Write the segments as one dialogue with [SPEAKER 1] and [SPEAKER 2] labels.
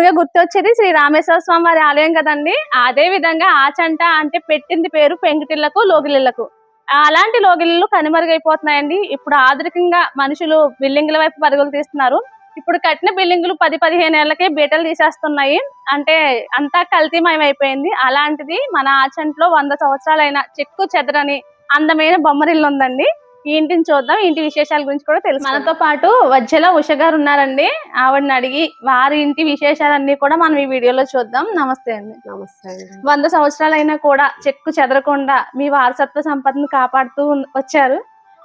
[SPEAKER 1] ముందుగా గుర్తొచ్చేది శ్రీ రామేశ్వర స్వామి వారి ఆలయం కదండి? అదే విధంగా ఆచంట అంటే పెట్టింది పేరు పెంకుటిళ్ళకు లోగిలిళ్ళకు అలాంటి లోగిళ్ళు కనుమరుగైపోతున్నాయండి. ఇప్పుడు ఆధునికంగా మనుషులు బిల్డింగ్ల వైపు పరుగులు తీస్తున్నారు. ఇప్పుడు కట్టిన బిల్డింగులు పది పదిహేను ఏళ్ళకే బీటలు తీసేస్తున్నాయి. అంటే అంతా కల్తీమయం అయిపోయింది అలాంటిది మన ఆచంట్లో వంద సంవత్సరాలైన చెక్కు చెదరని అందమైన బొమ్మరిల్లు ఉందండి ఈ ఇంటిని చూద్దాం. ఇంటి విశేషాల గురించి కూడా తెలుసు మనతో పాటు వజ్జల ఉష గారు ఉన్నారండి. ఆవిడని అడిగి వారి ఇంటి విశేషాలన్నీ కూడా మనం ఈ వీడియోలో చూద్దాం. నమస్తే అండి.
[SPEAKER 2] నమస్తే
[SPEAKER 1] వంద సంవత్సరాలైనా కూడా చెక్కు చెదరకుండా మీ వారసత్వ సంపదను కాపాడుతూ వచ్చారు.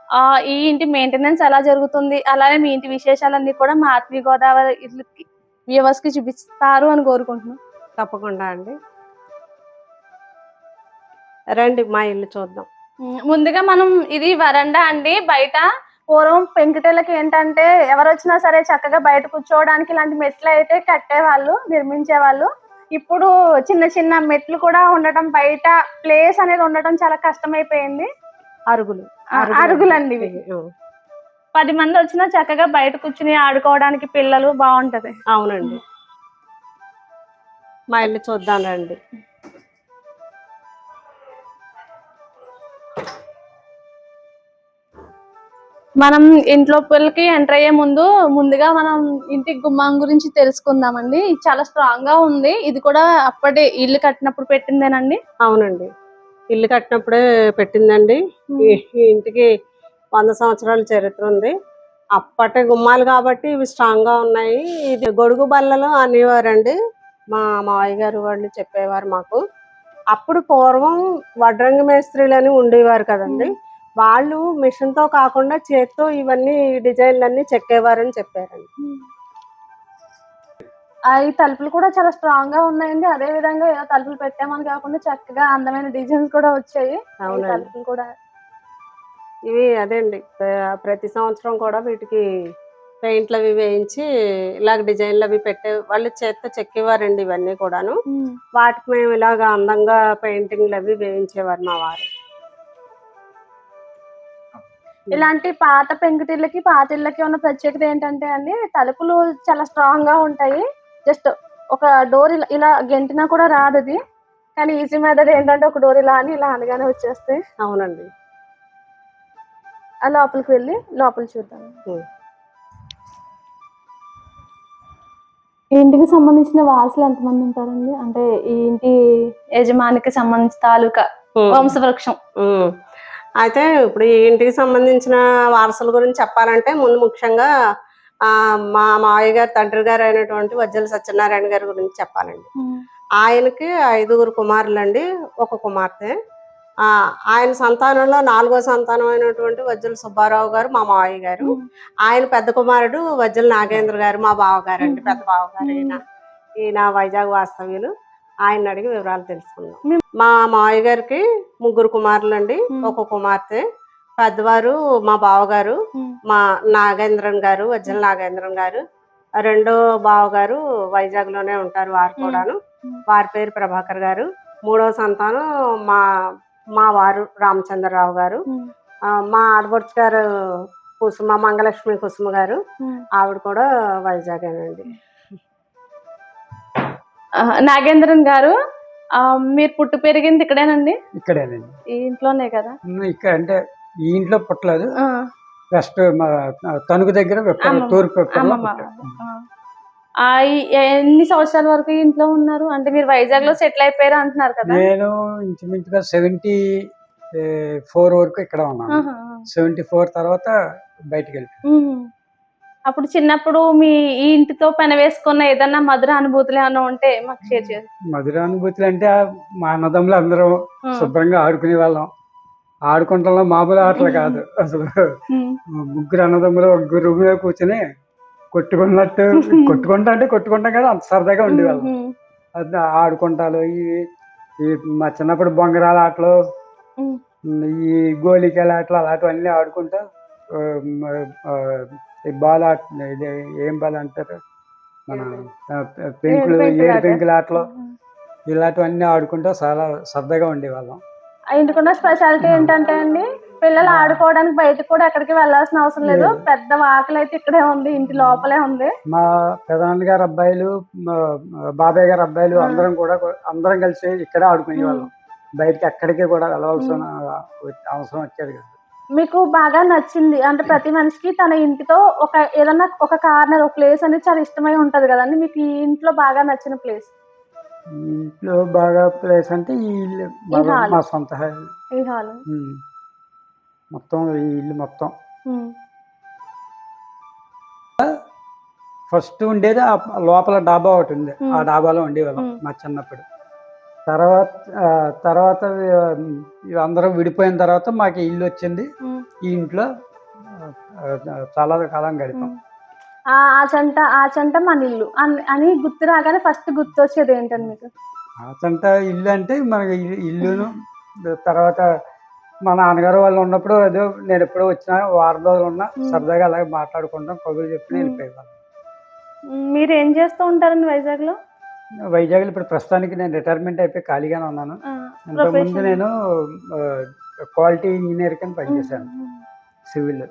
[SPEAKER 1] ఆ ఈ ఇంటి మెయింటెనెన్స్ ఎలా జరుగుతుంది? అలాగే మీ ఇంటి విశేషాలన్నీ కూడా మా ఆత్మీయ గోదావరి వ్యూవర్స్కి చూపిస్తారు అని కోరుకుంటున్నాం.
[SPEAKER 2] తప్పకుండా అండి. రండి మా ఇల్లు చూద్దాం.
[SPEAKER 1] ముందుగా మనం ఇది వరండా అండి. బయట పూర్వం పెంకుటేళ్ళకి ఏంటంటే ఎవరు వచ్చినా సరే చక్కగా బయట కూర్చోవడానికి ఇలాంటి మెట్లు అయితే కట్టేవాళ్ళు నిర్మించేవాళ్ళు. ఇప్పుడు చిన్న చిన్న మెట్లు కూడా ఉండటం బయట ప్లేస్ అనేది ఉండటం చాలా కష్టమైపోయింది.
[SPEAKER 2] అరుగులు.
[SPEAKER 1] అరుగులండి ఇవి. పది మంది వచ్చినా చక్కగా బయట కూర్చుని ఆడుకోవడానికి పిల్లలు బాగుంటది
[SPEAKER 2] అవునండి. మా ఇల్లు చూద్దాం రండి.
[SPEAKER 1] మనం ఇంట్లో పిల్లకి ఎంటర్ అయ్యే ముందు ముందుగా మనం ఇంటి గుమ్మం గురించి తెలుసుకుందామండి. ఇది చాలా స్ట్రాంగ్గా ఉంది. ఇది కూడా అప్పటి ఇల్లు కట్టినప్పుడు పెట్టిందేనండి?
[SPEAKER 2] అవునండి. ఇల్లు కట్టినప్పుడే పెట్టిందండి. ఈ ఇంటికి వంద సంవత్సరాల చరిత్ర ఉంది. అప్పటి గుమ్మాలు కాబట్టి ఇవి స్ట్రాంగ్గా ఉన్నాయి. ఇది గొడుగు బల్లలు అనేవారండి. మా మావయ్య గారు వాళ్ళు చెప్పేవారు మాకు. అప్పుడు పూర్వం వడ్రంగి మేస్త్రీలు అని ఉండేవారు కదండి. వాళ్ళు మిషన్తో కాకుండా చేత్తో ఇవన్నీ డిజైన్లు అన్ని చెక్కేవారని చెప్పారండి.
[SPEAKER 1] ఈ తలుపులు కూడా చాలా స్ట్రాంగ్గా ఉన్నాయండి. అదే విధంగా ఏదో తలుపులు పెట్టామని కాకుండా చక్కగా అందమైన డిజైన్స్ కూడా వచ్చాయి. తలుపులు కూడా
[SPEAKER 2] ఇవి అదేండి ప్ర- ప్రతి సంవత్సరం కూడా వీటికి పెయింట్లు అవి వేయించి ఇలాగ డిజైన్లు అవి పెట్టే వాళ్ళు చేత్తో చెక్కేవారండి ఇవన్నీ కూడాను. వాటికి మేము ఇలాగ అందంగా పెయింటింగ్లు అవి వేయించేవారు మా వారు.
[SPEAKER 1] ఇలాంటి పాత పెంకుటిళ్ళకి పాత ఇళ్ళకి ఉన్న ప్రత్యేకత ఏంటంటే అండి తలుపులు చాలా స్ట్రాంగ్గా ఉంటాయి. జస్ట్ ఒక డోర్ ఇలా ఇలా గెంటినా కూడా రాదు అది. కానీ ఈజీ మెథడ్ ఏంటంటే ఒక డోర్ ఇలా అని ఇలా అనగానే వచ్చేస్తాయి.
[SPEAKER 2] అవునండి.
[SPEAKER 1] ఆ లోపలికి వెళ్ళి లోపల చూద్దాం. ఇంటికి సంబంధించిన వారసులు ఎంతమంది ఉంటారండి? అంటే ఈ ఇంటి యజమానికి సంబంధించి తాలూకా వంశవృక్షం.
[SPEAKER 2] అయితే ఇప్పుడు ఈ ఇంటికి సంబంధించిన వారసుల గురించి చెప్పాలంటే ముందు ముఖ్యంగా మా మావయ్య గారు తండ్రి గారు అయినటువంటి వజ్జల సత్యనారాయణ గారి గురించి చెప్పాలండి. ఆయనకి ఐదుగురు కుమారులండి ఒక కుమార్తె. ఆ ఆయన సంతానంలో నాలుగో సంతానం అయినటువంటి వజ్జల సుబ్బారావు గారు మా మావయ్య గారు. ఆయన పెద్ద కుమారుడు వజ్జల నాగేంద్ర గారు మా బావగారు అండి పెద్ద బావగారు ఈయన. ఈయన వైజాగ్ వాస్తవ్యులు. ఆయన అడిగి వివరాలు తెలుసుకుందాం. మా మావయ్య గారికి ముగ్గురు కుమారులు అండి ఒక కుమార్తె పెద్దవారు మా బావగారు మా నాగేంద్రన్ గారు వజ్జల నాగేంద్రన్ గారు. రెండో బావగారు వైజాగ్లోనే ఉంటారు వారు కూడాను. వారి పేరు ప్రభాకర్ గారు. మూడో సంతానం మా మా వారు రామచంద్రరావు గారు. మా ఆడపడుచు గారు కుసుమ మంగలక్ష్మి కుసుమ గారు. ఆవిడ కూడా వైజాగేనండి.
[SPEAKER 1] ఆ, నాగేంద్రన్ గారు మీరు పుట్టి పెరిగింది ఇక్కడేనండి?
[SPEAKER 3] ఇక్కడేనండి.
[SPEAKER 1] ఈ ఇంట్లోనే కదా?
[SPEAKER 3] ఇక్కడ అంటే ఈ ఇంట్లో పుట్టలేదు. వెస్ట్ మా తణుకు దగ్గర. తూర్పు
[SPEAKER 1] ఎన్ని సంవత్సరాల వరకు ఇంట్లో ఉన్నారు? అంటే మీరు వైజాగ్లో సెటిల్ అయిపోయారు అంటున్నారు కదా?
[SPEAKER 3] నేను ఇంచుమించుగా సెవెంటీ ఫోర్ వరకు ఇక్కడ ఉన్నాను. సెవెంటీ ఫోర్ తర్వాత బయటికి వెళ్ళిపోయాను
[SPEAKER 1] ఉమ్. అప్పుడు చిన్నప్పుడు మీ ఈ ఇంటితో పని వేసుకున్న ఏదన్నా మధుర అనుభూతులు ఏమైనా ఉంటే మాకు షేర్ చేయండి
[SPEAKER 3] మధుర అనుభూతులు అంటే మా అన్నదమ్ములు అందరం. శుభ్రంగా ఆడుకునే వాళ్ళం ఆడుకుంటాం మామూలు ఆటలు కాదు అసలు. ముగ్గురు అన్నదమ్ములు ఒక రూమ్లో కూర్చొని కొట్టుకున్నట్టు కొట్టుకుంటా అంటే కొట్టుకుంటాం కదా అంత సరదాగా ఉండేవాళ్ళం. అది ఆడుకుంటాలు ఈ మా చిన్నప్పుడు బొంగరాల ఆటలు. ఈ గోళికల ఆటలు అలాంటివన్నీ ఆడుకుంటా ఈ బాల్ ఆట ఇది ఏం బాల్ అంటారు? మన పెంకులు ఏడు. పెంకుల ఆటలు ఇలాంటివన్నీ ఆడుకుంటా చాలా సరదాగా ఉండేవాళ్ళం.
[SPEAKER 1] ఇంటికున్న స్పెషాలిటీ ఏంటంటే అండి పిల్లలు ఆడుకోవడానికి బయటకు కూడా ఎక్కడికి వెళ్ళాల్సిన అవసరం లేదు. పెద్ద వాకిలి అయితే ఇక్కడే ఉంది ఇంటి లోపలే ఉంది.
[SPEAKER 3] మా పెదనాన్న గారు అబ్బాయిలు బాబాయ్ గారు అబ్బాయిలు. అందరం కూడా అందరం కలిసి ఇక్కడే ఆడుకునే వాళ్ళం బయటకి ఎక్కడికి కూడా వెళ్ళవలసిన అవసరం వచ్చేది కాదు.
[SPEAKER 1] మీకు బాగా నచ్చింది. అంటే ప్రతి మనిషికి తన ఇంటితో ఒక ఏదన్నా ఒక కార్నర్ ఒక ప్లేస్ అనేది చాలా ఇష్టమై ఉంటది కదండి. మీకు ఈ ఇంట్లో బాగా నచ్చిన ప్లేస్?
[SPEAKER 3] ఇంట్లో బాగా ప్లేస్ అంటే ఈ ఇల్లు. మా- సొంత హాల్.
[SPEAKER 1] ఈ హాల్.
[SPEAKER 3] ఉమ్. మొత్తం ఈ ఇల్లు మొత్తం. ఫస్ట్ ఉండేది ఆ లోపల డాబా ఒకటి ఉంది. ఆ డాబాలో ఉండేవాళ్ళం
[SPEAKER 1] ఉమ్.
[SPEAKER 3] మా చిన్నప్పుడు. తర్వాత తర్వాత అందరం విడిపోయిన తర్వాత మాకు ఇల్లు వచ్చింది. ఈ ఇంట్లో చాలా కాలం గడిపాం.
[SPEAKER 1] ఆ చెంట ఆ చెంట మన ఇల్లు. అన్- గుర్తు రాగానే ఫస్ట్ గుర్తు వచ్చేది ఏంటండి మీకు?
[SPEAKER 3] ఆ సంట ఇల్లు అంటే మనకి ఇల్లు- ఇల్లును తర్వాత మా నాన్నగారు వాళ్ళు ఉన్నప్పుడు ఏదో నేను ఎప్పుడో వచ్చినా వారం రోజులు ఉన్నా. సరదాగా అలాగే మాట్లాడుకుంటాం కబుర్లు చెప్పి. వెళ్ళిపోయేవాళ్ళం.
[SPEAKER 1] మీరు ఏం చేస్తూ ఉంటారండి వైజాగ్లో
[SPEAKER 3] వైజాగ్లో ఇప్పుడు ప్రస్తుతానికి నేను రిటైర్మెంట్ అయిపోయి ఖాళీగానే ఉన్నాను. ఇంతకుముందు నేను క్వాలిటీ ఇంజనీర్ కింద పనిచేశాను. సివిల్.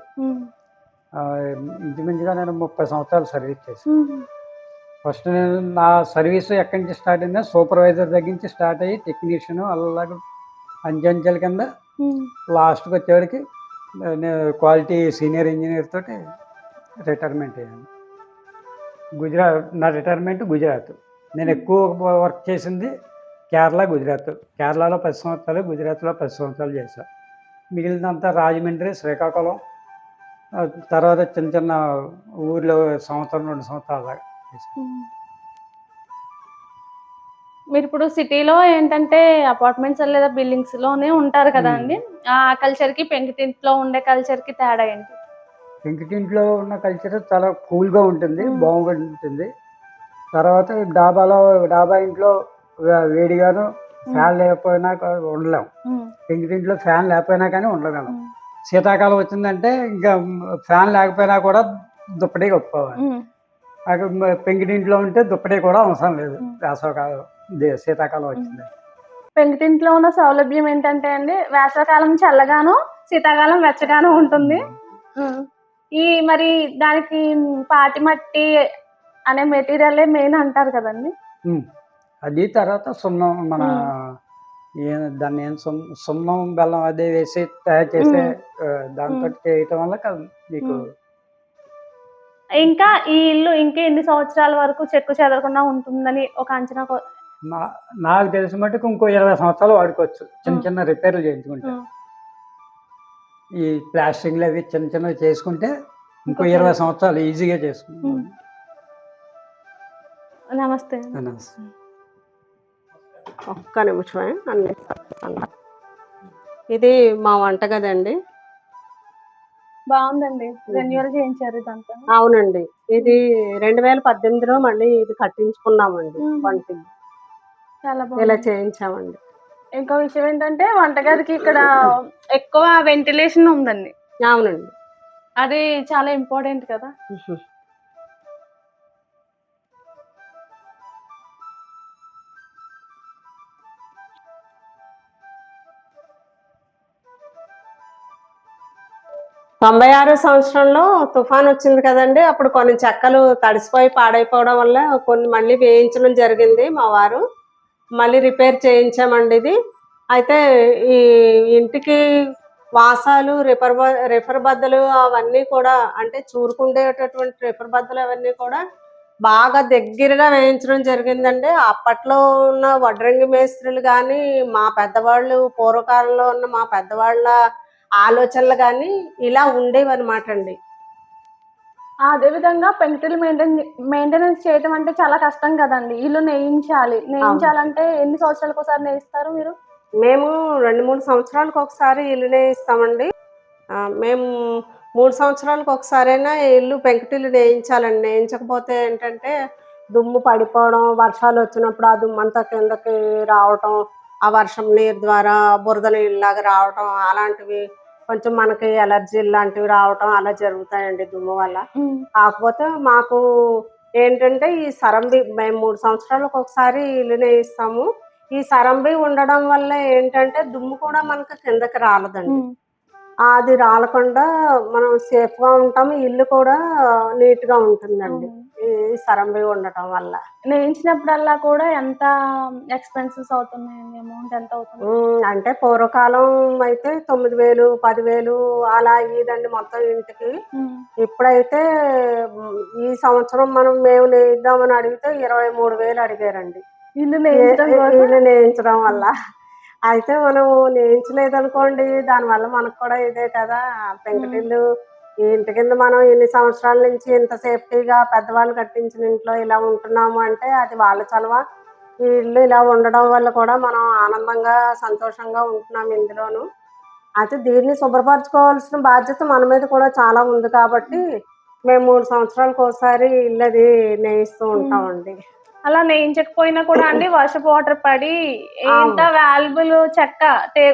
[SPEAKER 3] ఇంచుమించుగా నేను ముప్పై సంవత్సరాలు సర్వీస్ చేశాను. ఫస్ట్ నేను నా సర్వీస్ ఎక్కడి నుంచి స్టార్ట్ అయిందో సూపర్వైజర్ దగ్గర నుంచి స్టార్ట్ అయ్యి టెక్నీషియన్ అలాగే అంచెంచెల కింద లాస్ట్కి వచ్చేవాడికి నేను క్వాలిటీ సీనియర్ ఇంజనీర్ తోటి రిటైర్మెంట్ అయ్యాను. గుజరాత్ నా రిటైర్మెంట్ గుజరాత్. నేను ఎక్కువ వర్క్ చేసింది కేరళ గుజరాత్. కేరళలో పది సంవత్సరాలు గుజరాత్లో పది సంవత్సరాలు చేశాను. మిగిలినంతా రాజమండ్రి శ్రీకాకుళం. తర్వాత చిన్న చిన్న ఊర్లో సంవత్సరం రెండు సంవత్సరాలు దాకా
[SPEAKER 1] మీరు ఇప్పుడు సిటీలో ఏంటంటే అపార్ట్మెంట్స్ లేదా బిల్డింగ్స్లోనే ఉంటారు కదా అండి. ఆ కల్చర్కి పెంకుటింట్లో ఉండే కల్చర్కి తేడా ఏంటి?
[SPEAKER 3] పెంకుటింట్లో ఉన్న కల్చర్ చాలా కూల్గా ఉంటుంది. బాగుంటుంది. తర్వాత డాబాలో డాబా ఇంట్లో వేడిగాను ఫ్యాన్ లేకపోయినా కా- ఉండలేం.
[SPEAKER 1] మ్,
[SPEAKER 3] పెంకుటింట్లో ఫ్యాన్ లేకపోయినా కానీ ఉండగలం
[SPEAKER 1] మ్,
[SPEAKER 3] శీతాకాలం వచ్చిందంటే ఇంకా ఫ్యాన్ లేకపోయినా కూడా దుప్పటి కప్పుకోవాలి. అక్కడ పెంకుటింట్లో ఉంటే దుప్పటి కూడా అవసరం లేదు. వేసవకాలం శీతాకాలం వచ్చింది.
[SPEAKER 1] పెంకుటింట్లో ఉన్న సౌలభ్యం ఏంటంటే అండి వేసవకాలం చల్లగాను శీతాకాలం వెచ్చగాను ఉంటుంది. ఈ మరి దానికి పాటి మట్టి అనే మెటీరియల్ మెయిన్ అంటారు కదండి.
[SPEAKER 3] అది తర్వాత సున్నం మన దాన్ని ఏం సున్- సున్నం బెల్లం అదే వేసి తయారు చేసే దాంతో చేయటం వల్ల మీకు.
[SPEAKER 1] ఇంకా ఈ ఇల్లు ఇంకా ఎన్ని సంవత్సరాల వరకు చెక్కు చెదరకుండా ఉంటుందని ఒక అంచనా
[SPEAKER 3] నాకు తెలిసిన మటుకు ఇంకో ఇరవై సంవత్సరాలు వాడుకోవచ్చు చిన్న. చిన్న రిపేర్లు చేయించుకుంటే ఈ ప్లాస్టింగ్లు అవి చిన్న చిన్నవి చేసుకుంటే ఇంకో ఇరవై సంవత్సరాలు ఈజీగా చేసుకుంటాం.
[SPEAKER 1] నమస్తే.
[SPEAKER 2] ఒక్క నిమిషమే అన్ని. ఇది మా వంటగది అండి
[SPEAKER 1] బాగుందండి. రెన్యువల్ చేయించారు ఇదంతా.
[SPEAKER 2] అవునండి. ఇది రెండు వేల పద్దెనిమిదిలో మళ్ళీ ఇది కట్టించుకున్నామండి
[SPEAKER 1] చాలా
[SPEAKER 2] ఇలా చేయించామండి.
[SPEAKER 1] ఇంకో విషయం ఏంటంటే వంటగదికి ఇక్కడ ఎక్కువ వెంటిలేషన్ ఉందండి.
[SPEAKER 2] అవునండి.
[SPEAKER 1] అది చాలా ఇంపార్టెంట్ కదా.
[SPEAKER 2] తొంభై ఆరో సంవత్సరంలో తుఫాన్ వచ్చింది కదండి. అప్పుడు కొన్ని చెక్కలు తడిసిపోయి పాడైపోవడం వల్ల కొన్ని మళ్ళీ వేయించడం జరిగింది మా వారు. మళ్ళీ రిపేర్ చేయించామండి ఇది. అయితే ఈ ఇంటికి వాసాలు రిపర్ రిఫర్ బద్దలు అవన్నీ కూడా అంటే చూరుకుండేటటువంటి రిఫర్ బద్దలు అవన్నీ కూడా బాగా దగ్గరగా వేయించడం జరిగిందండి. అప్పట్లో ఉన్న వడ్రంగి మేస్త్రులు కానీ మా పెద్దవాళ్ళు పూర్వకాలంలో ఉన్న మా పెద్దవాళ్ళ ఆలోచనలు కానీ ఇలా ఉండేవి అనమాట అండి
[SPEAKER 1] అదే విధంగా పెంకుటిల్లు మెయింటైన్ మెయింటెనెన్స్ చేయడం అంటే చాలా కష్టం కదండి. ఇల్లు నేయించాలి. నేయించాలంటే ఎన్ని సంవత్సరాలకు ఒకసారి నేయిస్తారు మీరు?
[SPEAKER 2] మేము రెండు మూడు సంవత్సరాలకు ఒకసారి ఇల్లునే ఇస్తామండి ఆ, మేము మూడు సంవత్సరాలకు ఒకసారైనా ఇల్లు పెంకుటిల్లు నేయించాలండి. నేయించకపోతే ఏంటంటే దుమ్ము పడిపోవడం వర్షాలు వచ్చినప్పుడు ఆ దుమ్ము అంతా కిందకి రావటం ఆ వర్షం నీరు ద్వారా బురద నీళ్ళలాగా రావటం అలాంటివి కొంచెం మనకి ఎలర్జీ లాంటివి రావటం అలా జరుగుతాయండి దుమ్ము వల్ల. కాకపోతే మాకు ఏంటంటే ఈ సరంబి మేము మూడు సంవత్సరాలకు ఒకసారి ఇల్లునే ఇస్తాము. ఈ సరంబి ఉండడం వల్ల ఏంటంటే దుమ్ము కూడా మనకు కిందకి రాలదండి. అది రాలకుండా మనం సేఫ్గా ఉంటాము. ఇల్లు కూడా నీట్గా ఉంటుందండి. సరంబి ఉండటం వల్ల.
[SPEAKER 1] నేయించినప్పుడల్లా కూడా ఎంత ఎక్స్పెన్సెస్ అవుతున్నాయండి అమౌంట్ ఎంత అవుతుంది?
[SPEAKER 2] అంటే పూర్వకాలం అయితే తొమ్మిది వేలు పదివేలు అలా అయ్యేదండి మొత్తం ఇంటికి. ఇప్పుడైతే ఈ సంవత్సరం మనం మేము నేయిద్దామని అడిగితే ఇరవై మూడు వేలు అడిగారండి.
[SPEAKER 1] ఇల్లు
[SPEAKER 2] ఇల్లు నేయించడం వల్ల. అయితే మనం నేయించలేదు అనుకోండి దానివల్ల మనకు కూడా ఇదే కదా. పెంకుటిల్లు ఇంటి కింద మనం ఎన్ని సంవత్సరాల నుంచి ఇంత సేఫ్టీగా పెద్దవాళ్ళు కట్టించిన ఇంట్లో ఇలా ఉంటున్నాము అంటే అది వాళ్ళ చలవ. ఈ ఇల్లు ఇలా ఉండడం వల్ల కూడా మనం ఆనందంగా సంతోషంగా ఉంటున్నాం ఇందులోను. అయితే దీన్ని శుభ్రపరచుకోవాల్సిన బాధ్యత మన మీద కూడా చాలా ఉంది కాబట్టి మేము మూడు సంవత్సరాలకు ఒకసారి ఇల్లు అది నేయిస్తూ ఉంటామండి.
[SPEAKER 1] అలా నేయించకపోయినా కూడా అండి వర్షపు వాటర్ పడి ఎంత వాల్యుబుల్ చెక్క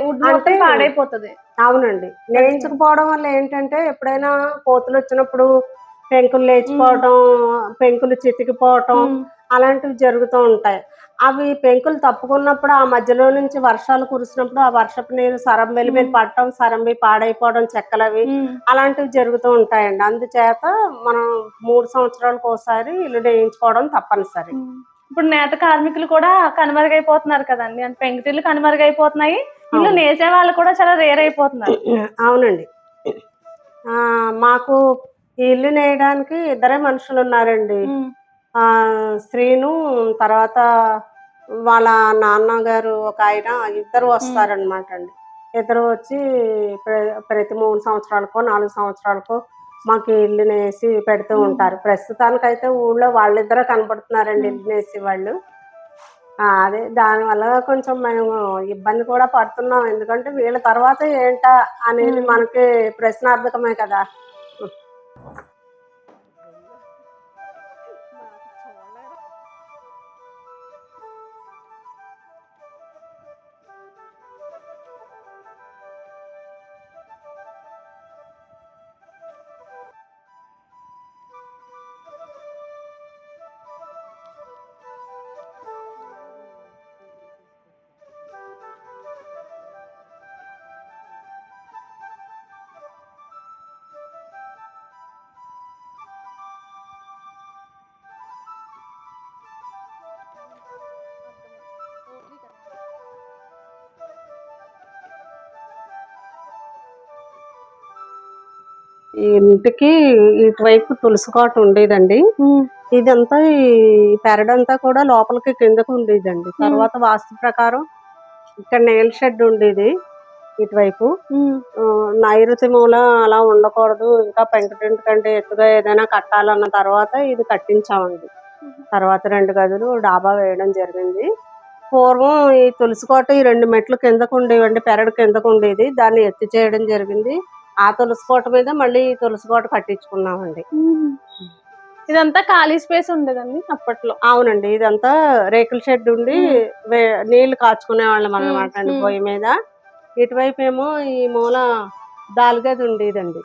[SPEAKER 1] వుడ్ పాడైపోతుంది.
[SPEAKER 2] అవునండి. నేయించకపోవడం వల్ల ఏంటంటే ఎప్పుడైనా కోతులు వచ్చినప్పుడు పెంకులు లేచిపోవటం పెంకులు చితికిపోవటం. అలాంటివి జరుగుతూ ఉంటాయి. అవి పెంకులు తప్పుకున్నప్పుడు ఆ మధ్యలో నుంచి వర్షాలు కురిసినప్పుడు ఆ వర్షపు నీరు సరం వెలిపి పడటం సరంబి పాడైపోవడం చెక్కలవి. అలాంటివి జరుగుతూ ఉంటాయండి. అందుచేత మనం మూడు సంవత్సరాలకు ఒకసారి ఇల్లు నేయించుకోవడం తప్పనిసరి.
[SPEAKER 1] ఇప్పుడు నేత కార్మికులు కూడా కనుమరుగైపోతున్నారు కదండి. అంటే పెంకుటిల్లు కనుమరుగైపోతున్నాయి. ఇల్లు. నేసే వాళ్ళు కూడా చాలా రేర్ అయిపోతున్నారు.
[SPEAKER 2] అవునండి. ఆ, మాకు ఈ ఇల్లు నేయడానికి ఇద్దరే మనుషులు ఉన్నారండి. ఆ శ్రీను తర్వాత వాళ్ళ నాన్నగారు ఒక ఆయన ఇద్దరు వస్తారనమాట అండి ఇద్దరు వచ్చి ప్ర- ప్రతి మూడు సంవత్సరాలకో నాలుగు సంవత్సరాలకో మాకు ఇల్లు నేసి పెడుతూ ఉంటారు. ప్రస్తుతానికైతే ఊళ్ళో వాళ్ళిద్దరే కనపడుతున్నారండి ఇల్లు నేసి వాళ్ళు. అదే దానివల్ల కొంచెం మేము ఇబ్బంది కూడా పడుతున్నాం. ఎందుకంటే వీళ్ళ తర్వాత ఏంటా అనేది మనకి ప్రశ్నార్థకమే కదా. ఇంటికి ఇటువైపు తులసి కోట ఉండేదండి. ఇదంతా ఈ పెరడంతా కూడా లోపలికి కిందకు ఉండేదండి. తర్వాత వాస్తు ప్రకారం ఇక్కడ నేల షెడ్ ఉండేది ఇటువైపు. నైరుతి మూల అలా ఉండకూడదు. ఇంకా పెంకటింటి కంటే ఎత్తుగా ఏదైనా కట్టాలన్న తర్వాత ఇది కట్టించామండి. తర్వాత రెండు గదులు డాబా వేయడం జరిగింది. పూర్వం ఈ తులసి కోట ఈ రెండు మెట్లు కిందకు ఉండేవండి పెరడు కిందకు ఉండేది. దాన్ని ఎత్తి చేయడం జరిగింది. ఆ తులసి కోట మీద మళ్ళీ ఈ తులసి కోట కట్టించుకున్నామండి.
[SPEAKER 1] ఇదంతా ఖాళీ స్పేస్ ఉండేదండి అప్పట్లో?
[SPEAKER 2] అవునండి ఇదంతా రేకుల షెడ్ ఉండి వే- నీళ్ళు కాచుకునే వాళ్ళం అనమాట అండి. పొయ్యి మీద. ఇటువైపు ఏమో ఈ మూల దాల్గది ఉండేదండి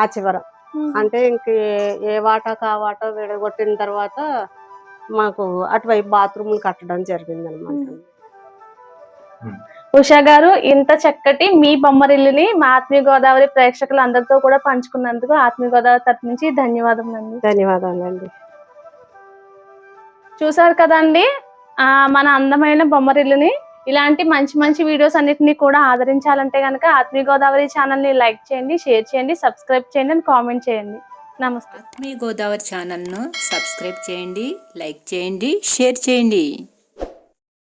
[SPEAKER 2] ఆ చివర. అంటే ఇంక ఏ- వాటాకు ఆ వాటా విడగొట్టిన తర్వాత మాకు అటువైపు బాత్రూమ్లు కట్టడం జరిగింది అనమాట
[SPEAKER 1] ఉషా గారు ఇంత చక్కటి మీ బొమ్మరిల్లుని మా ఆత్మీయ గోదావరి ప్రేక్షకులందరితో కూడా పంచుకున్నందుకు ఆత్మీయ గోదావరి తరపు నుంచి ధన్యవాదములండి.
[SPEAKER 2] ధన్యవాదాలండి.
[SPEAKER 1] చూసారు కదండి ఆ మన అందమైన బొమ్మరిల్లుని. ఇలాంటి మంచి మంచి వీడియోస్ అన్నిటిని కూడా ఆదరించాలంటే కనుక ఆత్మీయ గోదావరి ఛానల్ని లైక్ చేయండి షేర్ చేయండి సబ్స్క్రైబ్ చేయండి అండ్ కామెంట్ చేయండి. నమస్తే.
[SPEAKER 4] ఆత్మీయ గోదావరి ఛానల్ను సబ్స్క్రైబ్ చేయండి లైక్ చేయండి షేర్ చేయండి.